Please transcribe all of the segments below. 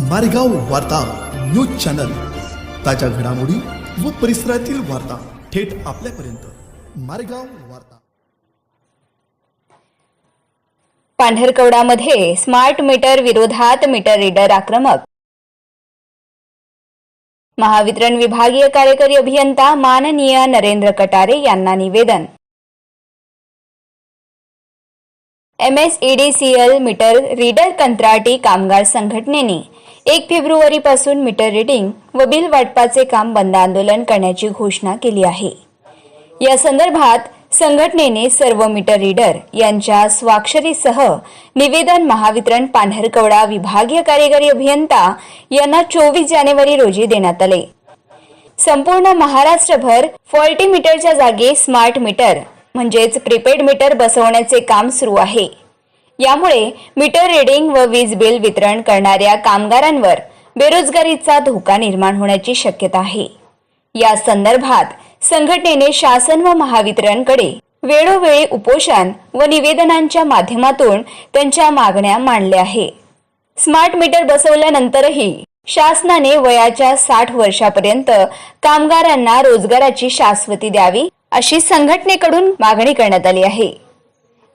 मारेगाव वार्ता news channel. ताज्या घडामोडी व परिसरातील वार्ता थेट आपल्यापर्यंत. मारेगाव वार्ता. पांढरकवडामध्ये स्मार्ट मीटर विरोधात मीटर रीडर आक्रमक. महावितरण विभागीय कार्यकारी अभियंता माननीय नरेंद्र कटारे यांना निवेदन. एमएसईडीसीएल मीटर रीडर कंत्राटी कामगार संघटनेने एक फेब्रुवारी पासून मीटर रीडिंग व बिल वाटपाचे काम बंद आंदोलन करण्याची घोषणा केली आहे. या संदर्भात संघटनेने सर्व मीटर रीडर यांच्या स्वाक्षरीसह निवेदन महावितरण पांढरकवडा विभागीय कार्यकारी अभियंता यांना चोवीस जानेवारी रोजी देण्यात आले. संपूर्ण महाराष्ट्रभर फॉल्टी मीटरच्या जागी स्मार्ट मीटर म्हणजेच प्रीपेड मीटर बसवण्याचे काम सुरू आहे. यामुळे मीटर रिडिंग व वीज बिल वितरण करणाऱ्या कामगारांवर बेरोजगारीचा धोका निर्माण होण्याची शक्यता आहे. या संदर्भात संघटनेने शासन व महावितरणकडे वेळोवेळी उपोषण व निवेदनांच्या माध्यमातून त्यांच्या मागण्या मांडल्या आहे. स्मार्ट मीटर बसवल्यानंतरही शासनाने वयाच्या साठ वर्षापर्यंत कामगारांना रोजगाराची शाश्वती द्यावी अशी संघटनेकडून मागणी करण्यात आली आहे.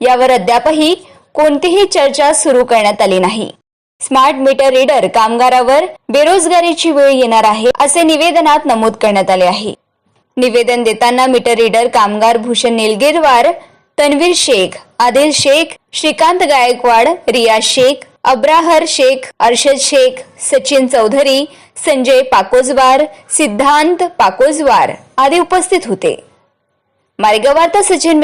यावर अद्यापही कोणतीही चर्चा सुरू करण्यात आली नाही. स्मार्ट मीटर रीडर कामगारावर बेरोजगारीची वेळ येणार आहे असे निवेदनात नमूद करण्यात आले आहे. निवेदन देताना मीटर रीडर कामगार भूषण निलगिरवार तन्वीर शेख आदिल शेख श्रीकांत गायकवाड रिया शेख अब्राहर शेख अर्शद शेख सचिन चौधरी संजय पाकोजवार सिद्धांत पाकोजवार आदी उपस्थित होते. मार्गवार्ता सचिन